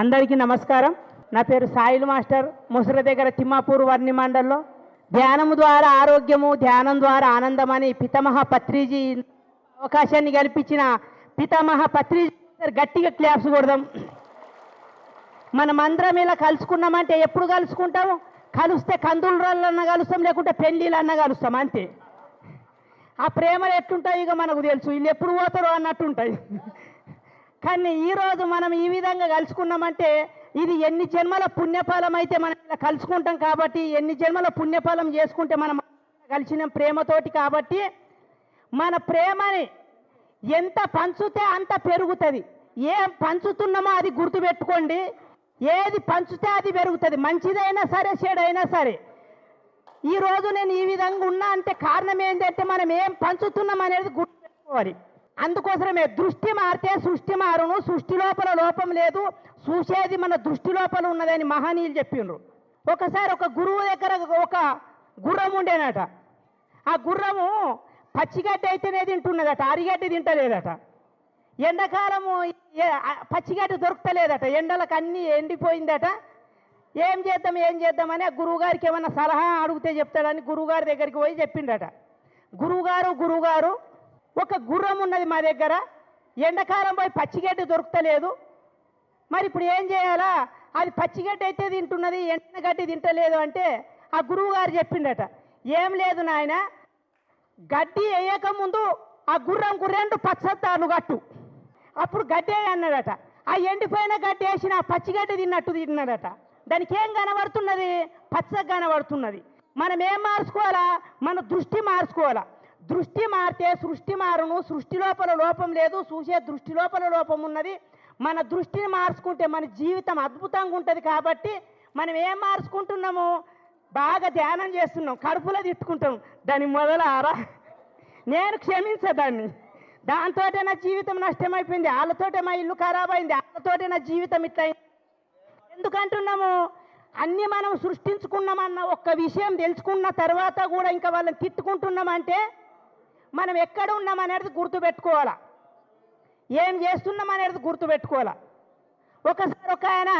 అందరికీ నమస్కారం. నా పేరు సాయిల్ మాస్టర్. ముసర దగ్గర తిమ్మాపూర్ వర్ణి మండల్లో. ధ్యానము ద్వారా ఆరోగ్యము ధ్యానం ద్వారా ఆనందం అని పితమహ పత్రిజీ అవకాశాన్ని కల్పించిన పితామహ పత్రిజీ గట్టిగా క్లాప్స్ కొడదాం. మనమందరం ఇలా కలుసుకున్నామంటే ఎప్పుడు కలుసుకుంటాము? కలిస్తే కందులన్నా కలుస్తాం లేకుంటే పెళ్ళిళ్ళన్నా కలుస్తాం అంతే. ఆ ప్రేమలు ఎట్లుంటాయి ఇక మనకు తెలుసు. వీళ్ళు ఎప్పుడు పోతారో అన్నట్టుంటాయి కానీ ఈరోజు మనం ఈ విధంగా కలుసుకున్నామంటే ఇది ఎన్ని జన్మల పుణ్యఫలం అయితే మనం ఇలా కలుసుకుంటాం కాబట్టి ఎన్ని జన్మల పుణ్యఫలం చేసుకుంటే మనం కలిసిన ప్రేమతోటి కాబట్టి మన ప్రేమని ఎంత పంచుతే అంత పెరుగుతుంది. ఏం పంచుతున్నామో అది గుర్తుపెట్టుకోండి. ఏది పంచితే అది పెరుగుతుంది. మంచిదైనా సరే చెడైనా సరే. ఈరోజు నేను ఈ విధంగా ఉన్నా అంటే కారణం ఏంటంటే మనం ఏం పంచుతున్నాం అనేది గుర్తుపెట్టుకోవాలి. అందుకోసమే దృష్టి మారితే సృష్టి మారును సృష్టి లోపల లోపం లేదు చూసేది మన దృష్టి లోపల ఉన్నదని మహనీయులు చెప్పిండ్రు ఒకసారి ఒక గురువు దగ్గర ఒక గుర్రం ఉండేనట. ఆ గుర్రము పచ్చిగడ్డ అయితేనే తింటున్నదట అరిగడ్డ తింటలేదట. ఎండాకాలము పచ్చిగడ్డ దొరకలేదట ఎండలకు అన్నీ ఎండిపోయిందట. ఏం చేద్దాం ఏం చేద్దామని ఆ గురువుగారికి ఏమన్నా సలహా అడిగితే చెప్తాడని గురువుగారి దగ్గరికి పోయి చెప్పిండట. గురువుగారు గురువుగారు ఒక గుర్రం ఉన్నది మా దగ్గర. ఎండాకాలం పోయి పచ్చిగడ్డి దొరుకుతలేదు. మరి ఇప్పుడు ఏం చేయాలా? అది పచ్చిగడ్డి అయితే తింటున్నది ఎండగడ్డి తింటలేదు అంటే ఆ గురువు గారు చెప్పిండట. ఏం లేదు నాయన గడ్డి వేయక ముందు ఆ గుర్రంకు రెండు పచ్చత్తాలు కట్టు. అప్పుడు గడ్డి అన్నాడట. ఆ ఎండిపోయిన గడ్డి వేసిన పచ్చిగడ్డి తిన్నట్టు తిన్నాడట. దానికి ఏం కనబడుతున్నది? పచ్చగా కనబడుతున్నది. మనం ఏం మార్చుకోవాలా? మన దృష్టి మార్చుకోవాలా? దృష్టి మారితే సృష్టి మారును సృష్టి లోపల లోపం లేదు చూసే దృష్టి లోపల లోపం ఉన్నది. మన దృష్టిని మార్చుకుంటే మన జీవితం అద్భుతంగా ఉంటుంది కాబట్టి మనం ఏం మార్చుకుంటున్నాము? బాగా ధ్యానం చేస్తున్నాం కడుపులో తిట్టుకుంటాం. దాని మొదలారా నేను క్షమించదాన్ని దాంతో నా జీవితం నష్టమైపోయింది వాళ్ళతోటే మా ఇల్లు ఖరాబ్ అయింది వాళ్ళతోటే నా జీవితం ఇట్లా ఎందుకంటున్నాము? అన్ని మనం సృష్టించుకున్నామన్న ఒక్క విషయం తెలుసుకున్న తర్వాత కూడా ఇంకా వాళ్ళని తిట్టుకుంటున్నామంటే మనం ఎక్కడ ఉన్నామనేది గుర్తుపెట్టుకోవాలా? ఏం చేస్తున్నాం అనేది గుర్తుపెట్టుకోవాలా? ఒకసారి ఒక ఆయన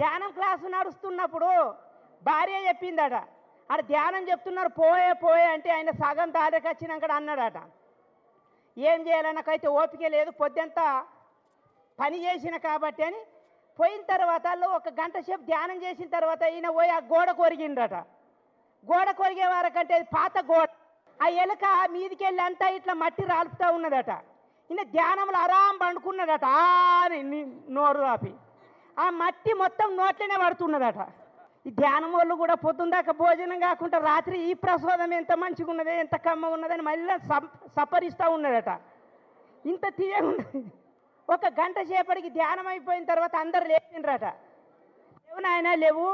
ధ్యానం క్లాసు నడుస్తున్నప్పుడు భార్య చెప్పిందట ఆడ ధ్యానం చెప్తున్నారు పోయే పోయే అంటే ఆయన సగం దారికి వచ్చినాక అన్నాడట. ఏం చేయాలి? నాకైతే ఓపిక లేదు పొద్దుంతా పని చేసిన కాబట్టి అని పోయిన తర్వాత ఒక గంట సేపు ధ్యానం చేసిన తర్వాత ఈయన పోయి ఆ గోడ కొరిగిండట. గోడ కొరిగే వారకంటే అది పాత గోడ. ఆ ఎలుక మీదికి వెళ్ళి అంతా ఇట్లా మట్టి రాలుపుతూ ఉన్నదట. ఈయన ధ్యానంలో ఆరాం పండుకున్నదట ఆ అని నోరు ఆపి. ఆ మట్టి మొత్తం నోట్లోనే పడుతున్నదట. ఈ ధ్యానం వాళ్ళు కూడా పొద్దుందాకా భోజనం కాకుండా రాత్రి ఈ ప్రసాదం ఎంత మంచిగా ఉన్నది ఎంత కమ్మగా ఉన్నదని మళ్ళీ సప్ సపరిస్తూ ఉన్నదట. ఇంత తీయగా ఒక గంట సేపటికి ధ్యానం అయిపోయిన తర్వాత అందరు లేపిండ్రట లేవు నాయన లేవు.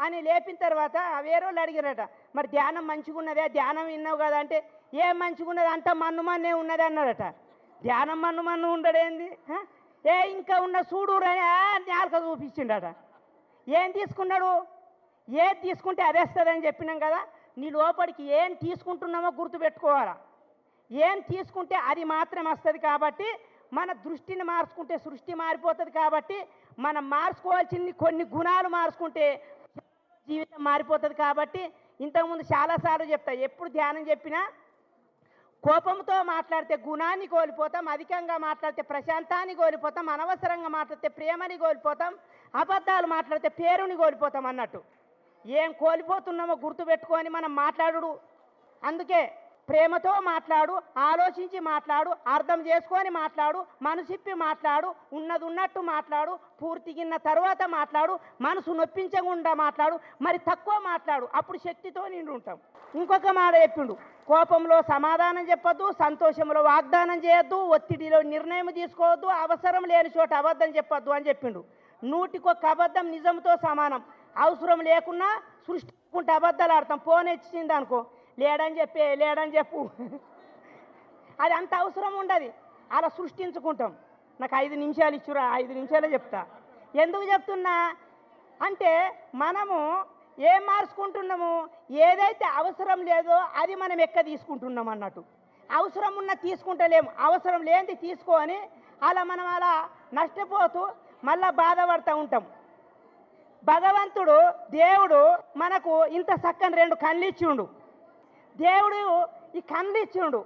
అని లేపిన తర్వాత వేరే వాళ్ళు అడిగారట మరి ధ్యానం మంచిగా ఉన్నదే ధ్యానం విన్నావు కదా అంటే ఏం మంచిగా ఉన్నది అంత మన్ను మన్నే ఉన్నది అన్నాడట ధ్యానం మన్ను మన్ను ఉండడేంది? ఏ ఇంకా ఉన్న చూడు నాలుక చూపించిండట. ఏం తీసుకున్నాడు? ఏది తీసుకుంటే అదే వస్తుందని చెప్పినాం కదా నీ లోపలికి ఏం తీసుకుంటున్నామో గుర్తుపెట్టుకోవాలా. ఏం తీసుకుంటే అది మాత్రం వస్తుంది కాబట్టి మన దృష్టిని మార్చుకుంటే సృష్టి మారిపోతుంది కాబట్టి మనం మార్చుకోవాల్సింది కొన్ని గుణాలు మార్చుకుంటే జీవితం మారిపోతుంది కాబట్టి ఇంతకుముందు చాలాసార్లు చెప్తా ఎప్పుడు ధ్యానం చెప్పినా కోపంతో మాట్లాడితే గుణాన్ని కోల్పోతాం అధికంగా మాట్లాడితే ప్రశాంతాన్ని కోల్పోతాం అనవసరంగా మాట్లాడితే ప్రేమని కోల్పోతాం అబద్ధాలు మాట్లాడితే పేరుని కోల్పోతాం అన్నట్టు. ఏం కోల్పోతున్నామో గుర్తుపెట్టుకొని మనం మాట్లాడు అందుకే ప్రేమతో మాట్లాడు ఆలోచించి మాట్లాడు అర్థం చేసుకొని మాట్లాడు మనసిప్పి మాట్లాడు ఉన్నది ఉన్నట్టు మాట్లాడు పూర్తిగిన్న తర్వాత మాట్లాడు మనసు నొప్పించకుండా మాట్లాడు మరి తక్కువ మాట్లాడు అప్పుడు శక్తితో నిండు ఉంటాం ఇంకొక మాట చెప్పిండు కోపంలో సమాధానం చెప్పొద్దు సంతోషంలో వాగ్దానం చేయొద్దు ఒత్తిడిలో నిర్ణయం తీసుకోవద్దు అవసరం లేని చోట అబద్ధం చెప్పొద్దు అని చెప్పిండు. నూటికొక అబద్ధం నిజంతో సమానం అవసరం లేకున్నా సృష్టించుకుంటే అబద్ధాలు ఆడతాం. ఫోన్ ఇచ్చింది అనుకో లేడని చెప్పే లేడని చెప్పు. అది అంత అవసరం ఉండదు. అలా సృష్టించుకుంటాం. నాకు ఐదు నిమిషాలు ఇచ్చురా ఐదు నిమిషాలే చెప్తా. ఎందుకు చెప్తున్నా? అంటే మనము ఏం మార్చుకుంటున్నాము? ఏదైతే అవసరం లేదో అది మనం ఎక్క తీసుకుంటున్నాం అన్నట్టు. అవసరం ఉన్న తీసుకుంటలేము అవసరం లేనిది తీసుకొని అలా మనం అలా నష్టపోతూ మళ్ళా బాధపడుతూ ఉంటాం. భగవంతుడు దేవుడు మనకు ఇంత చక్కని రెండు కళ్ళు ఇచ్చిండు. దేవుడు ఈ కళ్ళు ఇచ్చిండు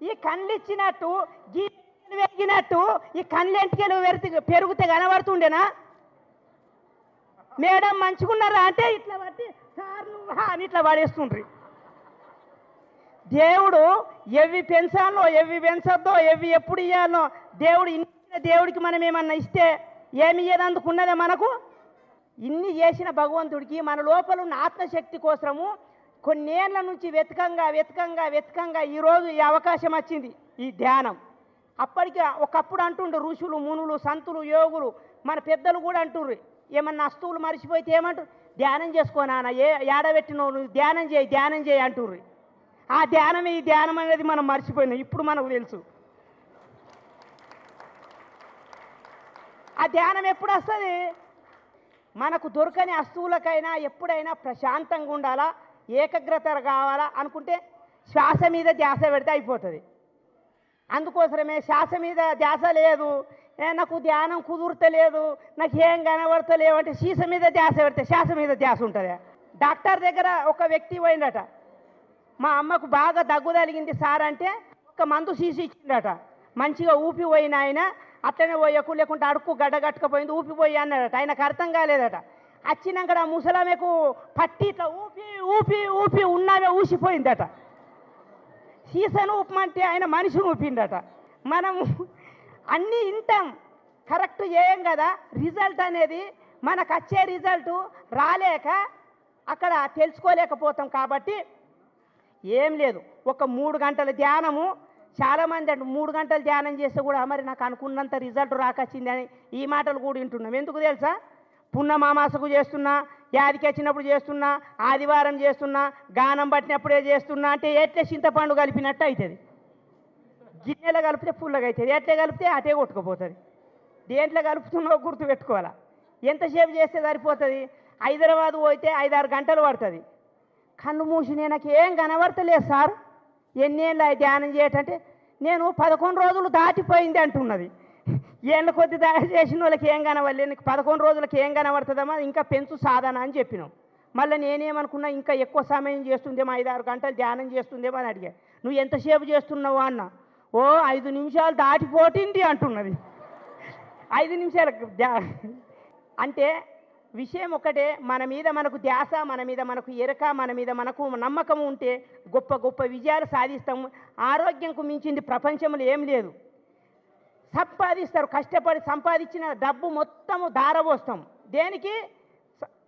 ఈ కళ్ళు ఇచ్చినట్టు గీ పెరిగినట్టు ఈ కళ్ళు ఎంటికలు పెరిగి పెరిగితే కనబడుతుండేనా? మేడం మంచుకున్నారా అంటే ఇట్లా పట్టి సార్ నువ్వా అని ఇట్లా పడేస్తుండ్రి. దేవుడు ఎవి పెంచాలో ఎవి పెంచద్దో ఎవి ఎప్పుడు ఇవ్వాలో దేవుడు ఇన్ని దేవుడికి మనం ఏమన్నా ఇస్తే ఏమి ఇయ్యనందుకున్నదే మనకు? ఇన్ని చేసిన భగవంతుడికి మన లోపల ఉన్న ఆత్మశక్తి కోసము కొన్నేళ్ళ నుంచి వెతకంగా వెతకంగా వెతకంగా ఈరోజు ఈ అవకాశం వచ్చింది. ఈ ధ్యానం. అప్పటికి ఒకప్పుడు అంటుండ్రు ఋషులు మునులు సంతులు యోగులు మన పెద్దలు కూడా అంటుండ్రు. ఏమన్నా వస్తువులు మర్చిపోయితే ఏమంటారు ధ్యానం చేసుకో నాన్న ఏ ఏడబెట్టినవు నువ్వు ధ్యానం చేయి ధ్యానం చేయి అంటుర్రు ఆ ధ్యానం ఈ ధ్యానం అనేది మనం మర్చిపోయినాం. ఇప్పుడు మనకు తెలుసు. ఆ ధ్యానం ఎప్పుడు వస్తుంది? మనకు దొరకని వస్తువులకైనా ఎప్పుడైనా ప్రశాంతంగా ఉండాలా? ఏకాగ్రత కావాలా అనుకుంటే శ్వాస మీద ధ్యాస పెడితే అయిపోతుంది. అందుకోసమే శ్వాస మీద ధ్యాస లేదు. ఏ నాకు ధ్యానం కుదురతలేదు నాకు ఏం కనబడతలేవు అంటే శీస మీద ధ్యాస పెడితే శ్వాస మీద ధ్యాస ఉంటుంది. డాక్టర్ దగ్గర ఒక వ్యక్తి పోయిండట. మా అమ్మకు బాగా దగ్గు తగిలింది సార్ అంటే ఒక మందు సీసి ఇచ్చిండట. మంచిగా ఊపిపోయిన ఆయన అట్లనే పోయకు లేకుంటే అడుక్కు గడ్డగట్టుకపోయింది ఊపిపోయి అన్నాడట. ఆయనకు అర్థం కాలేదట. వచ్చినాక ఆ ముసలామెకు పట్టి ఇట్లా ఊపి ఊపి ఊపి ఉన్నామే ఊసిపోయిందట. సీసను ఉప్మంటే ఆయన మనిషిని ఊపిండట. మనము అన్నీ వింటాం. కరెక్ట్ చేయం కదా. రిజల్ట్ అనేది మనకు వచ్చే రిజల్ట్ రాలేక అక్కడ తెలుసుకోలేకపోతాం కాబట్టి ఏం లేదు. ఒక మూడు గంటల ధ్యానము. చాలామంది అంటే మూడు గంటలు ధ్యానం చేస్తే కూడా మరి నాకు అనుకున్నంత రిజల్ట్ రాకొచ్చింది అని ఈ మాటలు కూడా వింటున్నాం. ఎందుకు తెలుసా? పున్నమామాసకు చేస్తున్నా యాదికి వచ్చినప్పుడు చేస్తున్నా ఆదివారం చేస్తున్నా గానం పట్టినప్పుడే చేస్తున్నా అంటే ఎట్లే చింతపండు కలిపినట్టు అవుతుంది గిన్నెలో కలిపితే పుల్లగా అవుతుంది ఎట్లే కలిపితే అటే కొట్టుకుపోతుంది. దేంట్లో కలుపుతున్నావు గుర్తు పెట్టుకోవాలా. ఎంతసేపు చేస్తే సరిపోతుంది? హైదరాబాద్ పోతే ఐదారు గంటలు పడుతుంది. కన్ను మూసి నేను నాకు ఏం కనబడతలేదు సార్. ఎన్నేళ్ళు ధ్యానం చేయటంటే నేను పదకొండు రోజులు దాటిపోయింది అంటున్నది. ఏళ్ళ కొద్ది తయారు చేసిన వాళ్ళకి ఏం కనవాలి నీకు పదకొండు రోజులకి ఏం కనబడుతుందమ్మా ఇంకా పెంచు సాధన అని చెప్పినాం. మళ్ళీ నేనేమనుకున్నా ఇంకా ఎక్కువ సమయం చేస్తుందేమో ఐదు ఆరు గంటలు ధ్యానం చేస్తుందేమో అని అడిగా. నువ్వు ఎంతసేపు చేస్తున్నావు? అన్న. ఓ ఐదు నిమిషాలు దాటిపోటింది అంటున్నది. ఐదు నిమిషాలకు ధ్యా- అంటే విషయం ఒకటే మన మీద మనకు ధ్యాస మన మీద మనకు ఎరక మన మీద మనకు నమ్మకం ఉంటే గొప్ప గొప్ప విజయాలు సాధిస్తాము. ఆరోగ్యంకు మించింది ప్రపంచంలో ఏం లేదు. సంపాదిస్తారు కష్టపడి సంపాదించిన డబ్బు మొత్తము దారబోస్తాం దేనికి?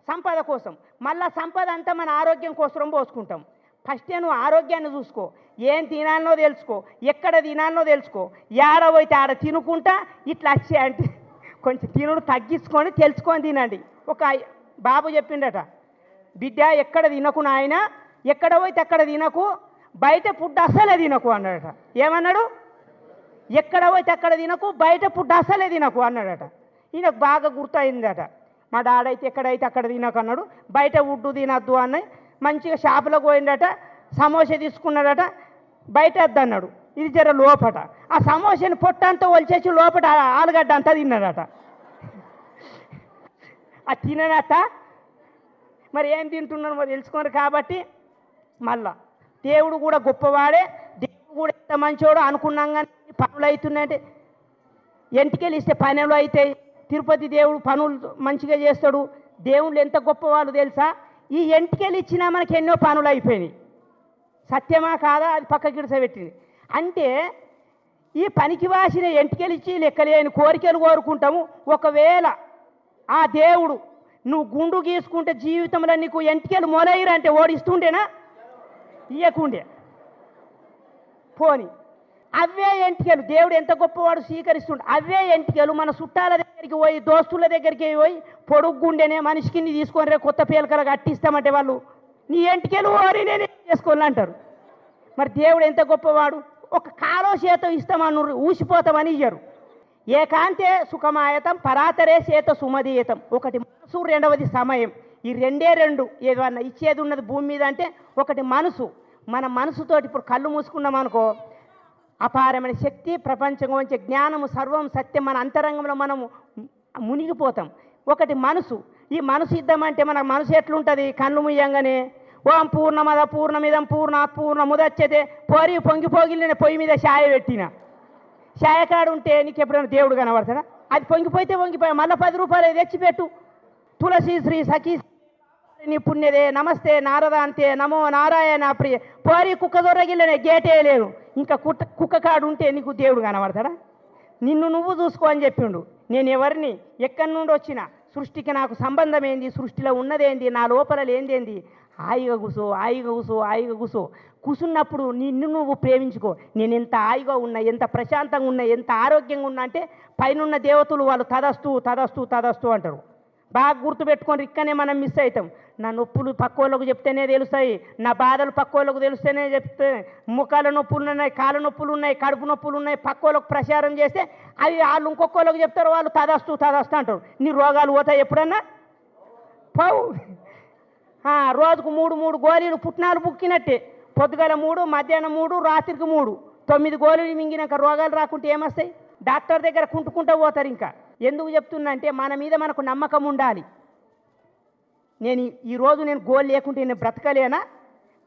సంపద కోసం. మళ్ళీ సంపద అంతా మన ఆరోగ్యం కోసం పోసుకుంటాం. ఫస్ట్ నువ్వు ఆరోగ్యాన్ని చూసుకో. ఏం తినాలనో తెలుసుకో. ఎక్కడ తినాలనో తెలుసుకో. ఏడ పోయితే ఆడ తినుకుంటా ఇట్లా వచ్చే అంటే కొంచెం తినుడు తగ్గించుకొని తెలుసుకొని తినండి. ఒక బాబు చెప్పిండట బిడ్డ ఎక్కడ తినకు నాయన? ఎక్కడ పోయితే అక్కడ తినకు. బయట ఫుడ్ అసలే తినకు అన్నాడట. ఏమన్నాడు? ఎక్కడ పోతే అక్కడ తినకు బయట ఫుడ్ అసలే తినకు అన్నాడట. ఈయనకు బాగా గుర్తయిందట. మా డాడైతే ఎక్కడైతే అక్కడ తినకు అన్నాడు. బయట ఉడ్డు తినద్దు అని మంచిగా షాపులోకి పోయిండట. సమోసా తీసుకున్నాడట. బయట వద్దు అన్నాడు. ఇది జర లోపట. ఆ సమోసాని పొట్టంతా ఒలిచేసి లోపట ఆలుగడ్డ అంతా తిన్నాడట. ఆ తిననట. మరి ఏం తింటున్నారో తెలుసుకోరు కాబట్టి మళ్ళా దేవుడు కూడా గొప్పవాడే. కూడా ఎంత మంచోడో అనుకున్నాం కానీ పనులు అవుతున్నాయంటే ఎంటికెళ్ళి ఇస్తే పనులు అవుతాయి. తిరుపతి దేవుడు పనులు మంచిగా చేస్తాడు. దేవుళ్ళు ఎంత గొప్పవాళ్ళు తెలుసా? ఈ ఎంటికెళ్ళి ఇచ్చినా మనకి ఎన్నో పనులు అయిపోయినాయి. సత్యమా కాదా? అది పక్క గిడిసబెట్టింది అంటే ఈ పనికి వాసిన ఎంటికెళ్ళిచ్చి లెక్కలేని కోరికలు కోరుకుంటాము. ఒకవేళ ఆ దేవుడు నువ్వు గుండు గీసుకుంటే జీవితంలో నీకు ఎంటికెలు మొలయ్యరంటే ఓడిస్తుండేనా? ఇయ్యకుండే. పోని. అవే ఎంటికలు దేవుడు ఎంత గొప్పవాడు స్వీకరిస్తుండే. అవే ఎంటికలు మన చుట్టాల దగ్గరికి పోయి దోస్తుల దగ్గరికి పోయి పొడుగు మనిషికి నీ తీసుకొని రే కొత్త పీలకలు కట్టిస్తామంటే వాళ్ళు నీ ఎంటికలు ఓరి నేను చేసుకోవాలి అంటారు. మరి దేవుడు ఎంత గొప్పవాడు? ఒక కాలో చేత ఇస్తామను ఊసిపోతామని ఇయ్యరు. ఏకాంతే సుఖమాయతం పరాతరే చేత సుమదీయతం. ఒకటి మనసు రెండవది సమయం. ఈ రెండే రెండు ఏదన్నా ఇచ్చేది ఉన్నది భూమి మీద అంటే ఒకటి మనసు. మన మనసుతోటి ఇప్పుడు కళ్ళు మూసుకున్నాం అనుకో అపారమైన శక్తి ప్రపంచం గురించి జ్ఞానము సర్వం సత్యం మన అంతరంగంలో మనము మునిగిపోతాం. ఒకటి మనసు. ఈ మనసు ఇద్దామంటే మన మనసు ఎట్లుంటుంది? కళ్ళు ముయ్యంగానే ఓం పూర్ణమద పూర్ణమిదం పూర్ణ పూర్ణ పూర్ణముదచ్చతే పోరి పొంగి నేను పొయ్యి మీద ఛాయ పెట్టిన. ఛాయకాడు ఉంటే నీకు ఎప్పుడైనా దేవుడు కనబడతాడా? అది పొంగిపోతే పొంగిపోయి. మళ్ళీ పది రూపాయలు తెచ్చిపెట్టు. తులసి శ్రీ సఖీ నీ పుణ్యదే నమస్తే నారద అంతే నమో నారాయణ ప్రియ. పోరి కుక్క దొరగిల్లనే గేటే లేను ఇంకా కుట్ట కుక్క కాడు ఉంటే నీకు దేవుడు కనబడతాడా? నిన్ను నువ్వు చూసుకో అని చెప్పిండు. నేను ఎవరిని ఎక్కడి నుండి వచ్చిన సృష్టికి నాకు సంబంధం ఏంది సృష్టిలో ఉన్నదేంది? నా లోపల లేనిదేంది? హాయిగా కూసో హాయిగా కూసో హాయిగా కూసో. కూసున్నప్పుడు నిన్ను నువ్వు ప్రేమించుకో. నేను ఎంత హాయిగా ఉన్నా ఎంత ప్రశాంతంగా ఉన్నా ఎంత ఆరోగ్యంగా ఉన్నా అంటే పైనున్న దేవతలు వాళ్ళు తదస్తు తదస్తు తదస్తు అంటారు. బాగా గుర్తుపెట్టుకొని ఇక్కనే మనం మిస్ అవుతాం. నా నొప్పులు పక్కోళ్ళకు చెప్తేనే తెలుస్తాయి నా బాధలు పక్కోళ్ళకు తెలుస్తేనే చెప్తే ముఖాల నొప్పులు ఉన్నాయి కాళ్ళ నొప్పులు ఉన్నాయి కడుపు నొప్పులు ఉన్నాయి పక్కోళ్ళకు ప్రచారం చేస్తే అవి వాళ్ళు ఇంకొకళ్ళకి చెప్తారు వాళ్ళు తదస్తు తదస్తు అంటారు. నీ రోగాలు పోతాయి ఎప్పుడన్నా? పోవు రోజుకు మూడు మూడు గోళీలు పుట్నాలు బుక్కినట్టే పొద్దుగల మూడు మధ్యాహ్నం మూడు రాత్రికి మూడు. తొమ్మిది గోళీలు మింగినాక రోగాలు రాకుంటే ఏమొస్తాయి? డాక్టర్ దగ్గర కుంటుకుంటూ పోతారు ఇంకా. ఎందుకు చెప్తున్నా అంటే మన మీద మనకు నమ్మకం ఉండాలి. నేను ఈరోజు నేను గోల్ లేకుంటే నేను బ్రతకలేనా?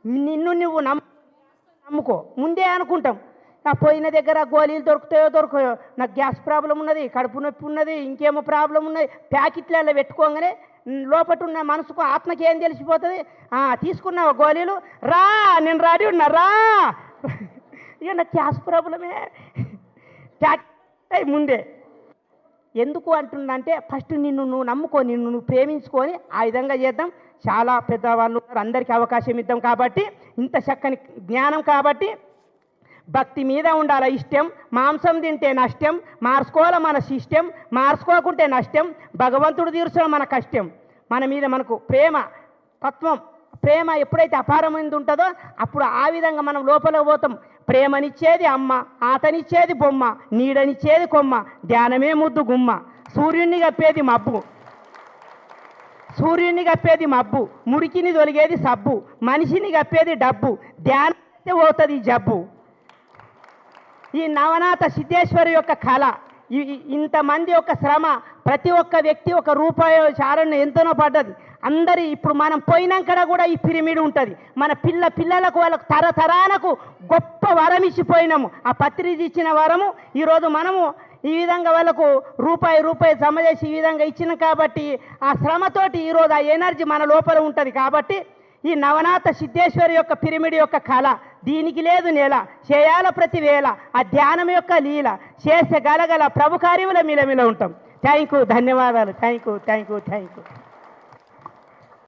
నిన్ను నువ్వు నమ్మ నమ్ముకో. ముందే అనుకుంటాం. నా పోయిన దగ్గర గోళీలు దొరుకుతాయో దొరకయో నాకు గ్యాస్ ప్రాబ్లం ఉన్నది కడుపు నొప్పి ఉన్నది ఇంకేమో ప్రాబ్లం ఉన్నది ప్యాకెట్లలో పెట్టుకోగానే మ్, లోపట ఉన్న మనసుకు ఆత్మకి ఏం తెలిసిపోతుంది? తీసుకున్నావు గోళీలు? రా నేను రాడి ఉన్నా రా. ఇక నాకు గ్యాస్ ప్రాబ్లమే. ప్యాకెట్ ముందే. ఎందుకు అంటుందంటే ఫస్ట్ నిన్ను నువ్వు నమ్ముకో నిన్ను నువ్వు ప్రేమించుకొని ఆ విధంగా చేద్దాం. చాలా పెద్దవాళ్ళు ఉన్నారు అందరికీ అవకాశం ఇద్దాం కాబట్టి ఇంత చక్కని జ్ఞానం కాబట్టి భక్తి మీద ఉండాల ఇష్టం మాంసం తింటే నష్టం మార్చుకోవాలి మన సిస్టం మార్చుకోకుంటే నష్టం భగవంతుడు తీర్చడం మన కష్టం. మన మీద మనకు ప్రేమ తత్వం ప్రేమ ఎప్పుడైతే అపారమైంది ఉంటుందో అప్పుడు ఆ విధంగా మనం లోపల పోతాం. ప్రేమనిచ్చేది అమ్మ ఆతనిచ్చేది బొమ్మ నీడనిచ్చేది కొమ్మ ధ్యానమే ముద్దు గుమ్మ. సూర్యుణ్ణి కప్పేది మబ్బు. సూర్యుణ్ణి కప్పేది మబ్బు. మురికిని తొలిగేది సబ్బు. మనిషిని కప్పేది డబ్బు. ధ్యానం పోతుంది జబ్బు. ఈ నవనాథ సిద్ధేశ్వరి యొక్క కళ ఇంతమంది యొక్క శ్రమ ప్రతి ఒక్క వ్యక్తి ఒక రూపాయి చారణ ఎంతనో పడ్డది. అందరి ఇప్పుడు మనం పోయినాక కూడా ఈ పిరమిడ్ ఉంటుంది. మన పిల్ల పిల్లలకు వాళ్ళకు తరతరాలకు గొప్ప వరం ఇచ్చిపోయినాము. ఆ పత్రిక ఇచ్చిన వరము ఈరోజు మనము ఈ విధంగా వాళ్ళకు రూపాయి రూపాయి జమ చేసి ఈ విధంగా ఇచ్చిన కాబట్టి ఆ శ్రమతోటి ఈరోజు ఆ ఎనర్జీ మన లోపల ఉంటుంది కాబట్టి ఈ నవనాథ సిద్ధేశ్వరి యొక్క పిరమిడ్ యొక్క కళ దీనికి లేదు నేల చేయాల ప్రతి వేళ ఆ ధ్యానం యొక్క లీల చేసే గలగల ప్రభు కార్యముల మిలమిల ఉంటాం. థ్యాంక్ యూ ధన్యవాదాలు. Thank you thank you thank you